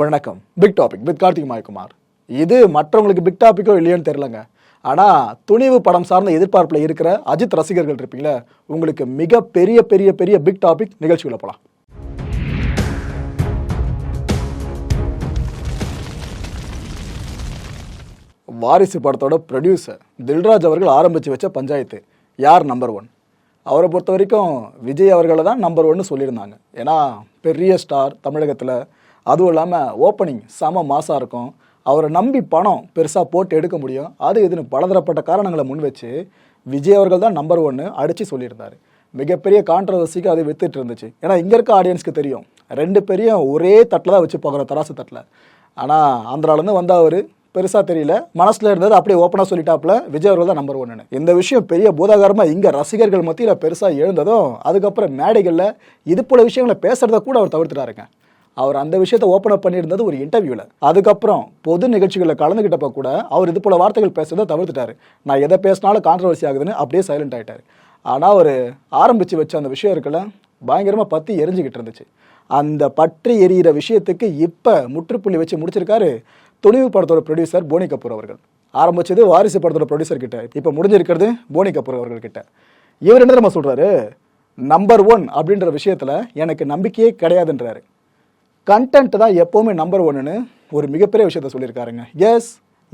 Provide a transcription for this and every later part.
வணக்கம். Big topic with Karthik Mayakumar. இது மற்றவங்களுக்கு பிக் டாப்பிக்கோ இல்லையோன்னு தெரிலங்க ஆனால் துணிவு படம் சார்ந்த எதிர்பார்ப்பில் இருக்கிற அஜித் ரசிகர்கள் இருப்பீங்களே உங்களுக்கு மிக பெரிய பெரிய பெரிய பிக் டாபிக் நிகழ்ச்சிகளை போகலாம் வாரிசு படத்தோட ப்ரொடியூசர் தில்ராஜ் அவர்கள் ஆரம்பித்து வச்ச பஞ்சாயத்து யார் நம்பர் ஒன் அவரை பொறுத்த வரைக்கும் விஜய் அவர்களை தான் நம்பர் ஒன்னு சொல்லியிருந்தாங்க. ஏன்னா பெரிய ஸ்டார் தமிழகத்தில் அதுவும் இல்லாமல் ஓப்பனிங் செம மாசாக இருக்கும். அவரை நம்பி பணம் பெருசாக போட்டு எடுக்க முடியும். அது இதுன்னு பலதரப்பட்ட காரணங்களை முன் வச்சு விஜய் அவர்கள் தான் நம்பர் ஒன்று அடித்து சொல்லியிருந்தார். மிகப்பெரிய கான்ட்ரவர்சிக்கு அது வித்துட்டு இருந்துச்சு. ஏன்னா இங்கே இருக்க ஆடியன்ஸ்க்கு தெரியும். ரெண்டு பேரையும் ஒரே தட்டில் தான் வச்சு பார்க்குறோம் தராசு தட்டில். ஆனால் ஆந்திராலேருந்து வந்த அவர் பெருசாக தெரியல. மனசில் இருந்தது அப்படியே ஓப்பனாக சொல்லிட்டாப்புல விஜய் அவர்கள் தான் நம்பர் ஒன்னு இந்த விஷயம் பெரிய பூதாகாரமாக இங்கே ரசிகர்கள் மத்தியில் பெருசாக எழுந்ததும் அதுக்கப்புறம் மேடைகளில் இது போல விஷயங்களை பேசுகிறத கூட அவர் தவிர்த்துட்டாருங்க. அவர் அந்த விஷயத்த ஓப்பன் அப் பண்ணியிருந்தது ஒரு இன்டர்வியூவில் அதுக்கப்புறம் பொது நிகழ்ச்சிகளில் கலந்துக்கிட்டப்ப கூட அவர் இது போல வார்த்தைகள் பேசுறதை தவிர்த்துட்டாரு. நான் எதை பேசினாலும் கான்ட்ரவர்சி ஆகுதுன்னு அப்படியே சைலண்ட் ஆகிட்டார் ஆனால் அவர் ஆரம்பித்து வச்ச அந்த விஷயம் இருக்குல்ல பயங்கரமாக பற்றி எரிஞ்சுக்கிட்டு இருந்துச்சு. அந்த பற்றி எரியிற விஷயத்துக்கு இப்போ முற்றுப்புள்ளி வச்சு முடிச்சிருக்காரு துணிவு படத்தோட ப்ரொடியூசர் போனி கபூர் அவர்கள். ஆரம்பிச்சது வாரிசு படத்தோட ப்ரொடியூசர் கிட்ட. இப்போ முடிஞ்சிருக்கிறது போனி கபூர் அவர்கள் கிட்ட. இவர் என்ன நம்ம சொல்கிறாரு நம்பர் ஒன் அப்படின்ற விஷயத்தில் எனக்கு நம்பிக்கையே கிடையாதுன்றாரு. கண்டென்ட் தான் எப்போவுமே நம்பர் ஒன்றுன்னு ஒரு மிகப்பெரிய விஷயத்த சொல்லியிருக்காருங்க. எஸ்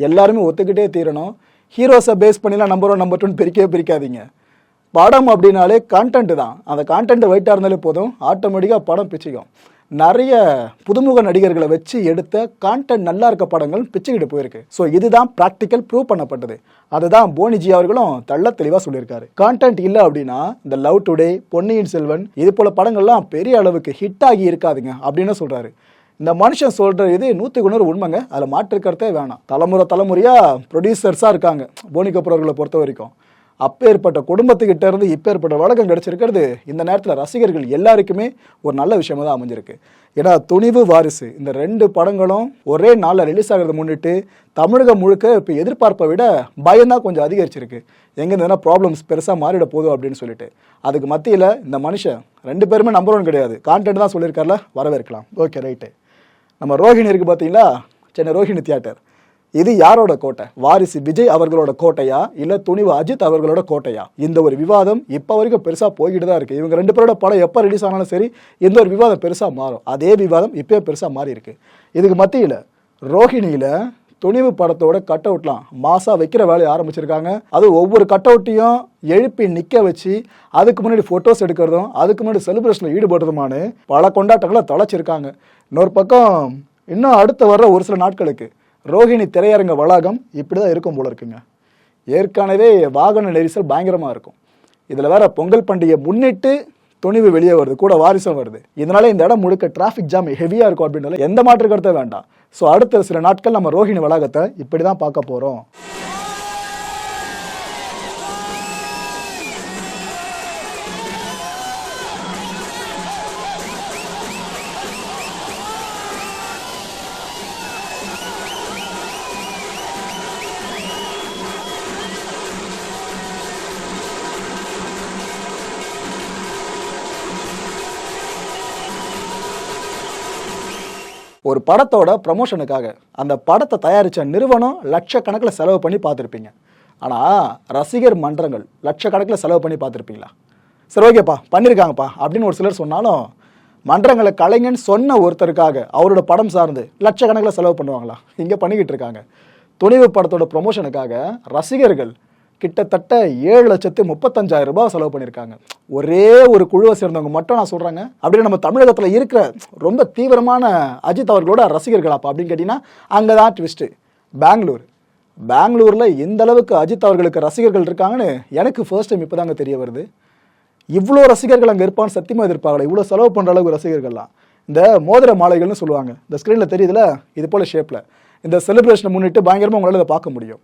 எல்லாருமே ஒத்துக்கிட்டே தீரணும். ஹீரோஸை பேஸ் பண்ணிலாம் நம்பர் ஒன் நம்பர் டூன்னு பிரிக்கவே பிரிக்காதீங்க. படம் அப்படின்னாலே கண்டென்ட் தான். அந்த கான்டென்ட் வெயிட்டாக இருந்தாலே போதும். ஆட்டோமேட்டிக்காக படம் பிச்சுக்கும். நிறைய புதுமுக நடிகர்களை வச்சு எடுத்த கான்டென்ட் நல்லா இருக்க படங்கள் பிச்சுக்கிட்டு போயிருக்கு. ஸோ இதுதான் ப்ராக்டிக்கல் ப்ரூவ் பண்ணப்பட்டது. அதுதான் போனிஜி அவர்களும் தள்ள தெளிவாக சொல்லியிருக்காரு. கான்டென்ட் இல்லை அப்படின்னா இந்த லவ் டுடே பொன்னியின் செல்வன் இது போல படங்கள்லாம் பெரிய அளவுக்கு ஹிட் ஆகி இருக்காதுங்க அப்படின்னு சொல்றாரு. இந்த மனுஷன் சொல்கிற இது நூற்றுக்கு நூறு உண்மைங்க. அதில் மாற்றுக்கிறதே வேணாம். தலைமுறை தலைமுறையாக ப்ரொடியூசர்ஸாக இருக்காங்க. போனி கபூர் அவர்களை பொறுத்த வரைக்கும். அப்பேற்பட்ட குடும்பத்துக்கிட்ட இருந்து இப்பேற்பட்ட வழக்கம் கிடைச்சிருக்கிறது இந்த நேரத்தில் ரசிகர்கள் எல்லாருக்குமே ஒரு நல்ல விஷயமா தான் அமைஞ்சிருக்கு. ஏன்னா துணிவு வாரிசு இந்த ரெண்டு படங்களும் ஒரே நாளில் ரிலீஸ் ஆகிறத முன்னிட்டு தமிழகம் முழுக்க இப்போ எதிர்பார்ப்பை விட பயம்தான் கொஞ்சம் அதிகரிச்சிருக்கு. எங்கேருந்து ப்ராப்ளம்ஸ் பெருசாக மாறிட போதும் அப்படின்னு சொல்லிட்டு. அதுக்கு மத்தியில் இந்த மனுஷன் ரெண்டு பேருமே நம்பர் ஒன் கிடையாது. கான்டென்ட் தான் சொல்லியிருக்காருல வரவேற்கலாம். ஓகே ரைட்டு நம்ம ரோஹிணி இருக்குது பார்த்தீங்களா சென்னை ரோஹிணி தியேட்டர் இது யாரோட கோட்டை? வாரிசு விஜய் அவர்களோட கோட்டையா? இல்ல துணிவு அஜித் அவர்களோட கோட்டையா? இந்த ஒரு விவாதம் இப்ப வரைக்கும் பெருசா போய்கிட்டு தான் இருக்கு. இவங்க ரெண்டு பேரோட படம் எப்ப ரிலீஸ் ஆனாலும் சரி இந்த ஒரு விவாதம் பெருசா மாறும். அதே விவாதம் இப்பயே பெருசா மாறி இருக்கு. இதுக்கு மத்தியில ரோஹிணியில துணிவு படத்தோட கட் அவுட்லாம் மாசா வைக்கிற வேலையை ஆரம்பிச்சிருக்காங்க. அது ஒவ்வொரு கட் அவுட்டையும் எழுப்பி நிக்க வச்சு அதுக்கு முன்னாடி போட்டோஸ் எடுக்கிறதும் அதுக்கு முன்னாடி செலிப்ரேஷன்ல ஈடுபடுறதுமானு பல கொண்டாட்டங்களை தொலைச்சிருக்காங்க. இன்னொரு பக்கம் இன்னும் அடுத்து வர்ற ஒரு சில நாட்களுக்கு ரோஹிணி திரையரங்க வளாகம் இப்படி தான் இருக்கும் போல இருக்குங்க. ஏற்கனவே வாகன நெரிசல் பயங்கரமாக இருக்கும். இதில் வேற பொங்கல் பண்டிகை முன்னிட்டு துணிவு வெளியே வருது கூட வாரிசும் வருது. இதனால இந்த இடம் முழுக்க டிராஃபிக் ஜாம் ஹெவியாக இருக்கும் அப்படின்னால எந்த மாற்று கருத்த வேண்டாம். ஸோ அடுத்த சில நாட்கள் நம்ம ரோஹிணி வளாகத்தை இப்படி தான் பார்க்க போகிறோம் ஒரு படத்தோட ப்ரமோஷனுக்காக அந்த படத்தை தயாரித்த நிறுவனம் லட்சக்கணக்கில் செலவு பண்ணி பார்த்துருப்பீங்க. ஆனால் ரசிகர் மன்றங்கள் லட்சக்கணக்கில் செலவு பண்ணி பார்த்துருப்பீங்களா? சரி ஓகேப்பா பண்ணியிருக்காங்கப்பா அப்படின்னு ஒரு சிலர் சொன்னாலும் மன்றங்களை கலைஞன் சொன்ன ஒருத்தருக்காக அவரோட படம் சார்ந்து லட்சக்கணக்கில் செலவு பண்ணுவாங்களா? இங்கே பண்ணிக்கிட்டு இருக்காங்க. துணிவு படத்தோட ப்ரொமோஷனுக்காக ரசிகர்கள் கிட்டத்தட்ட ஏழு லட்சத்து முப்பத்தஞ்சாயிரம் ரூபாய் செலவு பண்ணியிருக்காங்க. ஒரே ஒரு குழுவை சேர்ந்தவங்க மட்டும் நான் சொல்கிறேங்க அப்படின்னு நம்ம தமிழகத்தில் இருக்கிற ரொம்ப தீவிரமான அஜித் அவர்களோட ரசிகர்கள் அப்படின்னு கேட்டிங்கன்னா அங்கே தான் ட்விஸ்ட்டு பெங்களூர். பெங்களூரில் இந்த அளவுக்கு அஜித் அவர்களுக்கு ரசிகர்கள் இருக்காங்கன்னு எனக்கு ஃபர்ஸ்ட் டைம் இப்போ தாங்க தெரிய வருது. இவ்வளோ ரசிகர்கள் அங்கே இருப்பான்னு சத்தியமாக எதிர்பார்க்கல. இவ்வளோ செலவு பண்ணுற அளவுக்கு ரசிகர்கள்லாம். இந்த மோதிர மாலைகள்னு சொல்லுவாங்க. இந்த ஸ்க்ரீனில் தெரியுதுல? இது போல் ஷேப்பில் இந்த செலிப்ரேஷனை முன்னிட்டு பயங்கரமாக உங்களால் இதை பார்க்க முடியும்.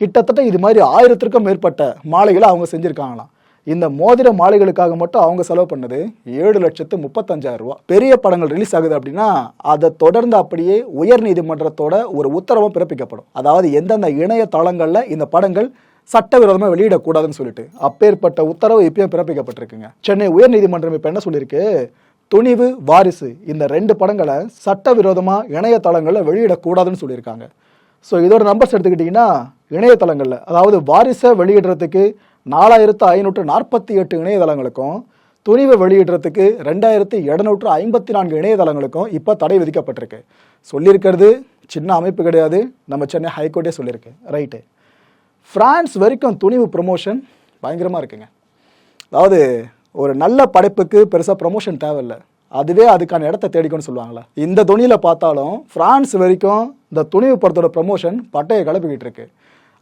கிட்டத்தட்ட இது மாதிரி ஆயிரத்திற்கும் மேற்பட்ட மாலைகளை அவங்க செஞ்சுருக்காங்களாம். இந்த மோதிர மாலைகளுக்காக மட்டும் அவங்க செலவு பண்ணது ஏழு லட்சத்து முப்பத்தஞ்சாயிரம் ரூபா. பெரிய படங்கள் ரிலீஸ் ஆகுது அப்படின்னா அதை தொடர்ந்து அப்படியே உயர் நீதிமன்றத்தோட ஒரு உத்தரவும் பிறப்பிக்கப்படும். அதாவது எந்தெந்த இணைய தளங்களில் இந்த படங்கள் சட்டவிரோதமாக வெளியிடக்கூடாதுன்னு சொல்லிட்டு. அப்பேற்பட்ட உத்தரவு இப்பயும் பிறப்பிக்கப்பட்டிருக்குங்க. சென்னை உயர்நீதிமன்றம் இப்போ என்ன சொல்லியிருக்கு? துணிவு வாரிசு இந்த ரெண்டு படங்களை சட்டவிரோதமாக இணையதளங்களில் வெளியிடக்கூடாதுன்னு சொல்லியிருக்காங்க. ஸோ இதோட நம்பர்ஸ் எடுத்துக்கிட்டிங்கன்னா இணையதளங்களில். அதாவது வாரிசை வெளியிடுறதுக்கு நாலாயிரத்து ஐநூற்று நாற்பத்தி எட்டு இணையதளங்களுக்கும் துணிவை வெளியிடுறதுக்கு ரெண்டாயிரத்தி எழுநூற்று ஐம்பத்தி நான்கு இணையதளங்களுக்கும் இப்போ தடை விதிக்கப்பட்டிருக்கு. சொல்லியிருக்கிறது சின்ன அமைப்பு கிடையாது. நம்ம சென்னை ஹைகோர்ட்டே சொல்லியிருக்கு. ரைட்டு. ஃப்ரான்ஸ் வரைக்கும் துணிவு ப்ரொமோஷன் பயங்கரமாக இருக்குங்க. அதாவது ஒரு நல்ல படைப்புக்கு பெருசாக ப்ரொமோஷன் தேவையில்லை. அதுவே அதுக்கான இடத்த தேடிக்கணும்னு சொல்லுவாங்களே இந்த துணியில் பார்த்தாலும் ஃப்ரான்ஸ் வரைக்கும் இந்த துணிவு படத்தோட ப்ரொமோஷன் பட்டையை கிளப்பிக்கிட்டு இருக்குது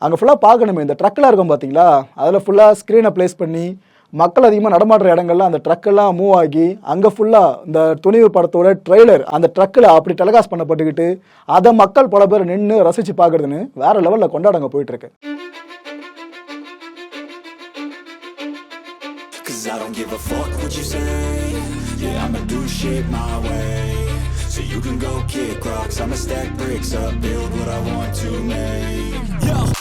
அங்கே ஃபுல்லாக பார்க்கணுமே இந்த ட்ரக்கில் இருக்கும் பார்த்தீங்களா அதில் ஃபுல்லாக ஸ்க்ரீனை ப்ளேஸ் பண்ணி மக்கள் அதிகமாக நடமாடுற இடங்கள்ல அந்த ட்ரக்கெல்லாம் மூவ் ஆகி அங்கே ஃபுல்லாக இந்த துணிவு படத்தோட ட்ரெய்லர் அந்த ட்ரக்கில் அப்படி டெலகாஸ்ட் பண்ணப்பட்டுக்கிட்டு அதை மக்கள் பல பேர் நின்று ரசித்து பார்க்குறதுன்னு வேற லெவலில் கொண்டாடங்க போயிட்டுருக்கு Cause I don't give a fuck what you say. Yeah, I'ma do shit my way. So you can go kick rocks, I'ma stack bricks up, build what I want to make. Yo,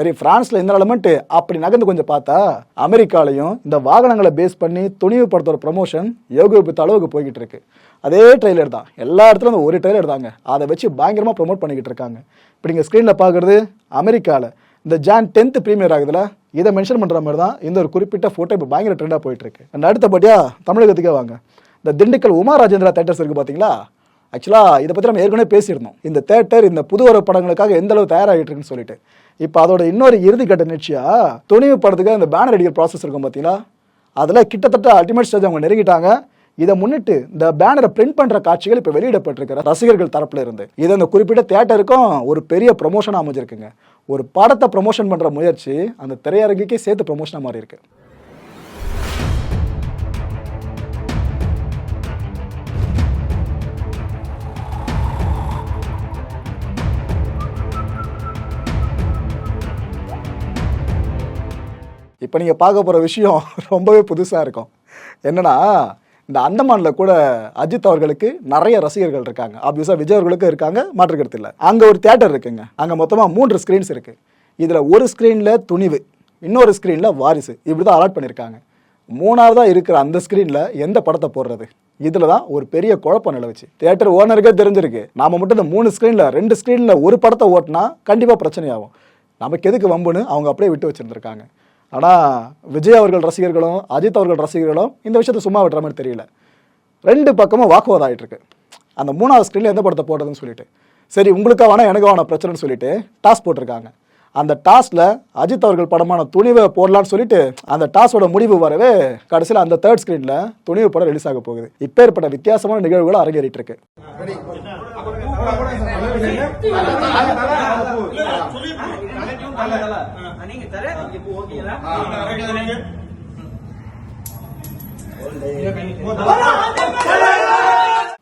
சரி பிரான்ஸ்ல இந்த element அப்படி நகர்ந்து கொஞ்சம் பார்த்தா அமெரிக்காலையும் இந்த வாகனங்களை base பண்ணி துணிவு படத்தோட ப்ரமோஷன் யோகிப்பித்த அளவுக்கு போய்கிட்டு இருக்கு. அதே ட்ரெய்லர் தான். எல்லா இடத்துலையும் அந்த ஒரு ட்ரெய்லர் தாங்க. அதை வச்சு பயங்கரமாக ப்ரோமோட் பண்ணிக்கிட்டு இருக்காங்க. இப்போ நீங்கள் ஸ்க்ரீனில் பார்க்குறது அமெரிக்காவில் இந்த ஜான் டென்த் ப்ரீமியர் ஆகுதுல இதை மென்ஷன் பண்ணுற மாதிரி தான் இந்த ஒரு குறிப்பிட்ட ஃபோட்டோ இப்போ பயங்கர ட்ரெண்டாக போயிட்டு இருக்கு. And அடுத்தபடியாக தமிழகத்துக்கே வாங்க. இந்த திண்டுக்கல் உமா ராஜேந்திரா தேட்டர்ஸ் இருக்குது பார்த்தீங்களா? ஆக்சுவலாக இதை பற்றி நம்ம ஏற்கனவே பேசியிருந்தோம். இந்த தேட்டர் இந்த புது வர படங்களுக்காக எந்த அளவு தயாராகிட்டு இருக்குன்னு சொல்லிட்டு. இப்போ அதோட இன்னொரு இறுதிக்கட்ட நிகழ்ச்சியா துணிவு படத்துக்கு அந்த பேனர் அடிக்கிற ப்ராசஸ் இருக்கும் பார்த்தீங்களா அதில் கிட்டத்தட்ட அல்டிமேட் ஸ்டேஜ் அவங்க நெருங்கிட்டாங்க. இதை முன்னிட்டு இந்த பேனரை பிரிண்ட் பண்ற காட்சிகள் இப்போ வெளியிடப்பட்டிருக்கிற ரசிகர்கள் தரப்புல இருந்து. இது அந்த குறிப்பிட்ட தேட்டருக்கும் ஒரு பெரிய ப்ரொமோஷன் அமைஞ்சிருக்குங்க. ஒரு படத்தை ப்ரொமோஷன் பண்ற முயற்சி அந்த திரையரங்குக்கே சேர்த்து ப்ரொமோஷனாக மாறி இருக்கு இப்போ நீங்கள் பார்க்க போகிற விஷயம் ரொம்பவே புதுசாக இருக்கும். என்னென்னா இந்த அந்தமானில் கூட அஜித் அவர்களுக்கு நிறைய ரசிகர்கள் இருக்காங்க. ஆப்வியஸாக விஜய் அவர்களுக்கும் இருக்காங்க மாற்றுக்கிறது இல்லை. அங்கே ஒரு தியேட்டர் இருக்குங்க. அங்கே மொத்தமாக மூன்று ஸ்க்ரீன்ஸ் இருக்குது இதில் ஒரு ஸ்க்ரீனில் துணிவு இன்னொரு ஸ்க்ரீனில் வாரிசு. இப்படி தான் அலாட் பண்ணியிருக்காங்க மூணாவதாக இருக்கிற அந்த ஸ்க்ரீனில் எந்த படத்தை போடுறது? இதில் தான் ஒரு பெரிய குழப்பம் நிலவுச்சு. தியேட்டர் ஓனருக்கே தெரிஞ்சிருக்கு. நாம மட்டும் இந்த மூணு ஸ்க்ரீனில் ரெண்டு ஸ்க்ரீனில் ஒரு படத்தை ஓட்டினா கண்டிப்பாக பிரச்சனையாகும். நமக்கு எதுக்கு வம்புன்னு அவங்க அப்படியே விட்டு வச்சுருந்துருக்காங்க. ஆனால் விஜய் அவர்கள் ரசிகர்களும் அஜித் அவர்கள் ரசிகர்களும் இந்த விஷயத்தை சும்மா விட்டுற மாதிரி தெரியல. ரெண்டு பக்கமும் வாக்குவாதம் ஆகிட்டு இருக்கு அந்த மூணாவது ஸ்க்ரீனில் எந்த படத்தை போடுறதுன்னு சொல்லிட்டு. சரி உங்களுக்கு வேணா எனக்கு வேணா பிரச்சனைன்னு சொல்லிட்டு டாஸ் போட்டிருக்காங்க. அந்த டாஸில் அஜித் அவர்கள் படமான துணிவை போடலான்னு சொல்லிட்டு அந்த டாஸோட முடிவு வரவே கடைசியில் அந்த தேர்ட் ஸ்க்ரீனில் துணிவு படம் ரிலீஸ் ஆக போகுது. இப்பேற்பட்ட வித்தியாசமான நிகழ்வுகள் அரங்கேறிட்டு இருக்கு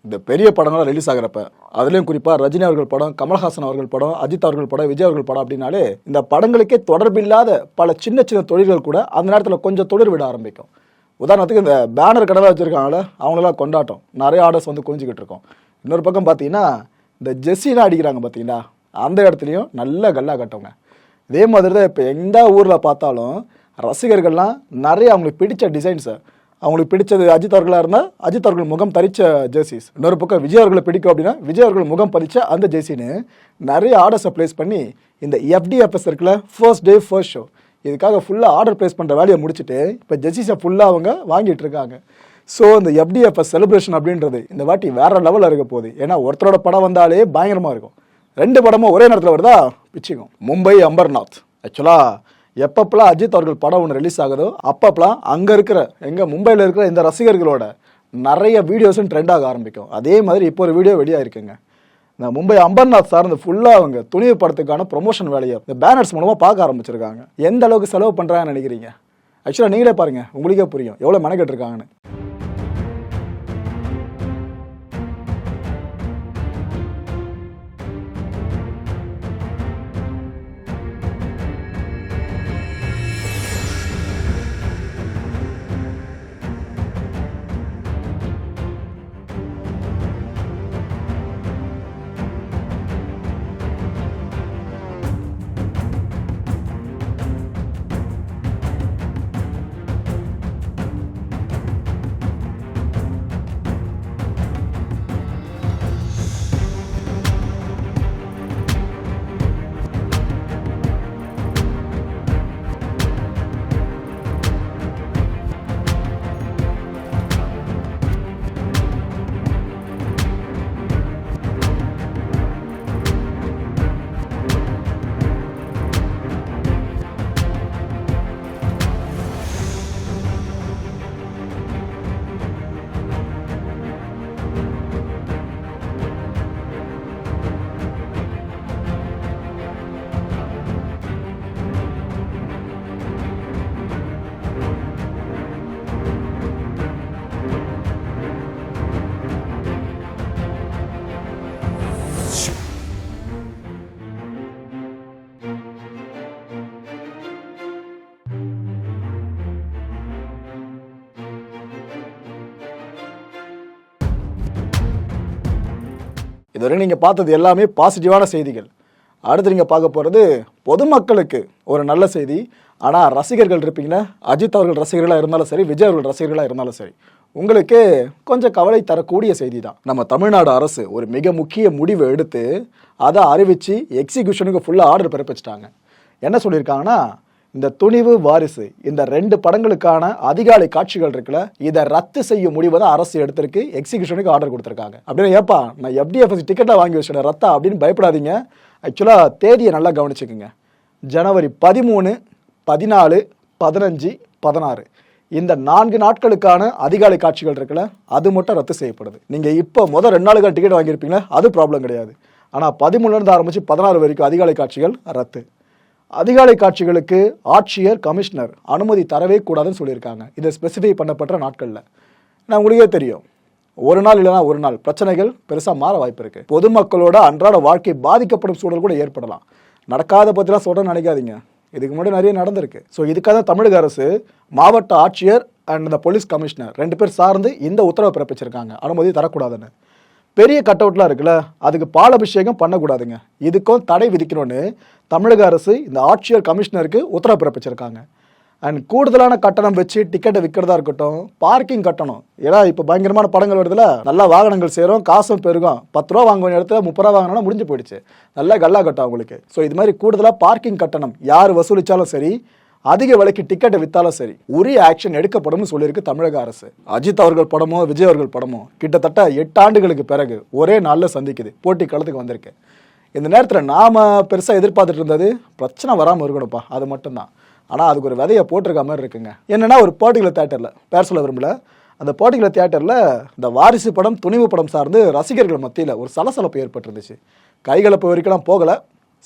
இந்த பெரிய படங்கள்லாம் ரிலீஸ் ஆகிறப்ப அதுலயும் குறிப்பா ரஜினி அவர்கள் படம் கமல்ஹாசன் அவர்கள் படம் அஜித் அவர்கள் படம் விஜய் அவர்கள் படம் அப்படின்னாலே இந்த படங்களுக்கே தொடர்பில்லாத பல சின்ன சின்ன தொழில்கள் கூட அந்த நேரத்தில் கொஞ்சம் தொழில் விட ஆரம்பிக்கும். உதாரணத்துக்கு இந்த பேனர் கடலை வச்சிருக்காங்களே அவங்களெல்லாம் கொண்டாட்டம். நிறைய ஆர்டர்ஸ் வந்து குவிஞ்சிக்கிட்டு இருக்கோம். இன்னொரு பக்கம் பார்த்தீங்கன்னா இந்த ஜெஸ்ஸிலாம் அடிக்கிறாங்க பார்த்தீங்கன்னா அந்த இடத்துலையும் நல்ல கல்லா கட்டவங்க இதே மாதிரி தான் இப்போ எந்த ஊரில் பார்த்தாலும் ரசிகர்கள்லாம் நிறைய அவங்களுக்கு பிடிச்ச டிசைன்ஸை அவங்களுக்கு பிடிச்சது அஜித் அவர்களாக இருந்தால் அஜித் அவர்கள் முகம் தரித்த ஜெர்சிஸ் இன்னொரு பக்கம் விஜய் அவர்களை பிடிக்கும் அப்படின்னா விஜய் அவர்கள் முகம் பதிச்ச அந்த ஜெர்சின்னு நிறைய ஆர்டர்ஸை ப்ளேஸ் பண்ணி இந்த எஃப்டிஎஃப்எஸ் இருக்குல்ல ஃபர்ஸ்ட் டே ஃபர்ஸ்ட் ஷோ இதுக்காக ஃபுல்லாக ஆர்டர் ப்ளேஸ் பண்ணுற வேலையை முடிச்சுட்டு இப்போ ஜெர்சிஸை ஃபுல்லாக அவங்க வாங்கிட்டு இருக்காங்க. ஸோ இந்த எஃப்டிஎஃப்எஸ் செலிப்ரேஷன் அப்படின்றது இந்த வாட்டி வேற லெவலில் இருக்க போகுது. ஏன்னா ஒருத்தரோட படம் வந்தாலே பயங்கரமாக இருக்கும். ரெண்டு படமும் ஒரே நேரத்தில் வருதா? பிச்சுக்கும் மும்பை அம்பர்நாத். ஆக்சுவலாக எப்பப்பெல்லாம் அஜித் அவர்கள் படம் ஒன்று ரிலீஸ் ஆகுதோ அப்பப்பெல்லாம் அங்கே இருக்கிற எங்கள் மும்பையில் இருக்கிற இந்த ரசிகர்களோட நிறைய வீடியோஸும் ட்ரெண்ட் ஆக ஆரம்பிக்கும். அதே மாதிரி இப்போ ஒரு வீடியோ வெளியாயிருக்குங்க. இந்த மும்பை அம்பர்நாத் சார்ந்து ஃபுல்லாக அவங்க துணிவு படத்துக்கான ப்ரொமோஷன் வேலையை இந்த பேனர்ஸ் மூலமாக பார்க்க ஆரம்பிச்சிருக்காங்க. எந்த அளவுக்கு செலவு பண்ணுறாங்கன்னு நினைக்கிறீங்க? ஆக்சுவலாக நீங்களே பாருங்கள் உங்களுக்கே புரியும் எவ்வளோ மெனக்கெட்டு இருக்காங்கன்னு இதுவரை நீங்கள் பார்த்தது எல்லாமே பாசிட்டிவான செய்திகள். அடுத்து நீங்கள் பார்க்க போகிறது பொதுமக்களுக்கு ஒரு நல்ல செய்தி. ஆனால் ரசிகர்கள் இருப்பீங்கன்னா அஜித் அவர்கள் ரசிகர்களாக இருந்தாலும் சரி விஜய் அவர்கள் ரசிகர்களாக இருந்தாலும் சரி உங்களுக்கு கொஞ்சம் கவலை தரக்கூடிய செய்தி தான் நம்ம தமிழ்நாடு அரசு ஒரு மிக முக்கிய முடிவு எடுத்து அதை அறிவித்து எக்ஸிகியூஷனுக்கு ஃபுல்லாக ஆர்டர் பிறப்பிச்சிட்டாங்க. என்ன சொல்லியிருக்காங்கன்னா இந்த துணிவு வாரிசு இந்த ரெண்டு படங்களுக்கான அதிகாலை காட்சிகள் இருக்குல்ல இதை ரத்து செய்யும் முடிவை தான் அரசு எடுத்திருக்கு எக்ஸிகியூஷனுக்கு ஆர்டர் கொடுத்துருக்காங்க. அப்படின்னு ஏப்பா நான் எஃப்டிஎஃப்எஸ் டிக்கெட்டாக வாங்கி வச்சிட்டேன் ரத்தா அப்படின்னு பயப்படாதீங்க. ஆக்சுவலாக தேதியை நல்லா கவனிச்சுக்கோங்க. ஜனவரி பதிமூணு பதினாலு பதினஞ்சு பதினாறு. இந்த நான்கு நாட்களுக்கான அதிகாலை காட்சிகள் இருக்குல்ல அது மட்டும் ரத்து செய்யப்படுது. நீங்கள் இப்போ முதல் ரெண்டு நாளுக்கான டிக்கெட் வாங்கியிருப்பீங்களா அது ப்ராப்ளம் கிடையாது. ஆனால் பதிமூணுலேருந்து ஆரம்பித்து பதினாறு வரைக்கும் அதிகாலை காட்சிகள் ரத்து. அதிகாலை காட்சிகளுக்கு ஆட்சியர் கமிஷனர் அனுமதி தரவே கூடாதுன்னு சொல்லியிருக்காங்க. இதை ஸ்பெசிஃபை பண்ணப்பட்ட நாட்களில். நான் உங்களுக்கே தெரியும். ஒரு நாள் இல்லைனா ஒரு நாள் பிரச்சனைகள் பெருசாக மாற வாய்ப்பு இருக்கு. பொதுமக்களோட அன்றாட வாழ்க்கை பாதிக்கப்படும் சூழல் கூட ஏற்படலாம். நடக்காத பற்றிலாம் சொல்கிறேன்னு நினைக்காதீங்க. இதுக்கு முன்னாடி நிறைய நடந்திருக்கு. ஸோ இதுக்காக தான் தமிழக அரசு மாவட்ட ஆட்சியர் அண்ட் இந்த போலீஸ் கமிஷனர் ரெண்டு பேர் சார்ந்து இந்த உத்தரவை பிறப்பிச்சிருக்காங்க. அனுமதி தரக்கூடாதுன்னு. பெரிய கட் அவுட்லாம் இருக்குல்ல அதுக்கு பாலாபிஷேகம் பண்ணக்கூடாதுங்க. இதுக்கும் தடை விதிக்கணும்னு தமிழக அரசு இந்த ஆட்சியர் கமிஷனருக்கு உத்தரவு பிறப்பிச்சிருக்காங்க. அண்ட் கூடுதலான கட்டணம் வச்சு டிக்கெட்டை விற்கிறதா இருக்கட்டும் பார்க்கிங் கட்டணம். ஏன்னா இப்போ பயங்கரமான படங்கள் வருதுல நல்லா வாகனங்கள் சேரும் காசும் பெருகும். பத்து ரூபா வாங்க வேண்டிய இடத்துல முப்பது ரூபா வாங்கினா முடிஞ்சு போயிடுச்சு. நல்லா கல்லா கட்டும் அவங்களுக்கு. ஸோ இது மாதிரி கூடுதலாக பார்க்கிங் கட்டணம் யார் வசூலித்தாலும் சரி அதிக விலைக்கு டிக்கெட்டை வித்தாலும் சரி உரிய ஆக்ஷன் எடுக்கப்படும்னு சொல்லியிருக்கு தமிழக அரசு. அஜித் அவர்கள் படமோ விஜய் அவர்கள் படமோ கிட்டத்தட்ட எட்டு ஆண்டுகளுக்கு பிறகு ஒரே நாளில் சந்திக்குது. போட்டி களத்துக்கு வந்திருக்கு. இந்த நேரத்தில் நாம பெருசாக எதிர்பார்த்துட்டு இருந்தது பிரச்சனை வராமல் இருக்கணும்ப்பா அது மட்டும்தான். ஆனால் அதுக்கு ஒரு விதையை போட்டிருக்க மாதிரி இருக்குங்க. என்னென்னா ஒரு பர்டிகுலர் தேட்டரில் பேர் சொல்ல விரும்பல. அந்த பர்டிகுலர் தேட்டரில் இந்த வாரிசு படம் துணிவு படம் சார்ந்து ரசிகர்கள் மத்தியில் ஒரு சலசலப்பு ஏற்பட்டிருந்துச்சு. கைகலப்பு வரைக்கும் போகலை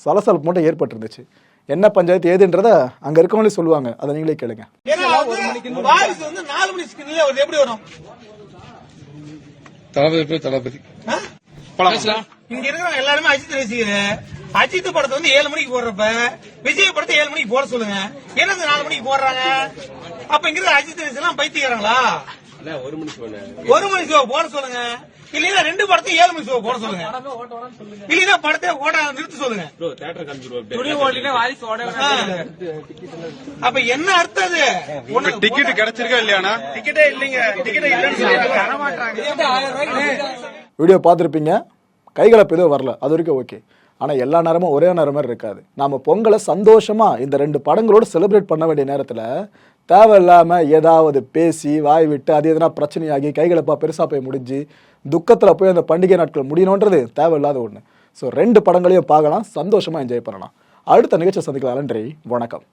சலசலப்பு மட்டும் ஏற்பட்டிருந்துச்சு. என்ன பஞ்சாயத்து ஏதுன்றத அங்கே இருக்கவங்களே சொல்லுவாங்க. அதை நீங்களே கேளுங்க. ஏன்னா வந்து வாரிசு வந்து நாலு மணி ஸ்கிரீன்ல வருது. எப்படி வரும்? தளபதி போய் தளபதி? இங்க இருக்கிறவங்க எல்லாருமே அஜித் ரசிகர் அஜித் படத்தை வந்து ஏழு மணிக்கு போடுறப்ப விஜய் படத்தை ஏழு மணிக்கு போட சொல்லுங்க. என்னது நாலு மணிக்கு போடுறாங்க? அப்ப இங்க இருக்கிற அஜித் ரசிகர்லாம் பைத்தியக்காரங்களா? ஒரு மணி ஷோ போட சொல்லுங்க. இல்லைன்னா ரெண்டு படத்தையும் ஏழு மணி போட சொல்லுங்க. இல்லைன்னா படத்தை ஓட நிறுத்த சொல்லுங்க. அப்ப என்ன அர்த்தம் அது? டிக்கெட் கிடைச்சிருக்கா இல்லையானா டிக்கெட்டே இல்லைங்க. டிக்கெட்டே இல்லைன்னு வீடியோ பார்த்துருப்பீங்க. கைகலப்பு எதுவும் வரல. அது வரைக்கும் ஓகே ஆனால் எல்லா நேரமும் ஒரே நேரம் மாதிரி இருக்காது. நாம பொங்கலை சந்தோஷமாக இந்த ரெண்டு படங்களோடு செலிப்ரேட் பண்ண வேண்டிய நேரத்தில் தேவையில்லாமல் ஏதாவது பேசி வாய் விட்டு அது எதனா பிரச்சனையாகி கைகளப்பா பெருசாக போய் முடிஞ்சு துக்கத்தில் போய் அந்த பண்டிகை நாட்கள் முடியணுன்றது தேவையில்லாத ஒன்று ஸோ ரெண்டு படங்களையும் பார்க்கலாம் சந்தோஷமாக என்ஜாய் பண்ணலாம். அடுத்த நிகழ்ச்சியை சந்திக்கலாம் நன்றி வணக்கம்.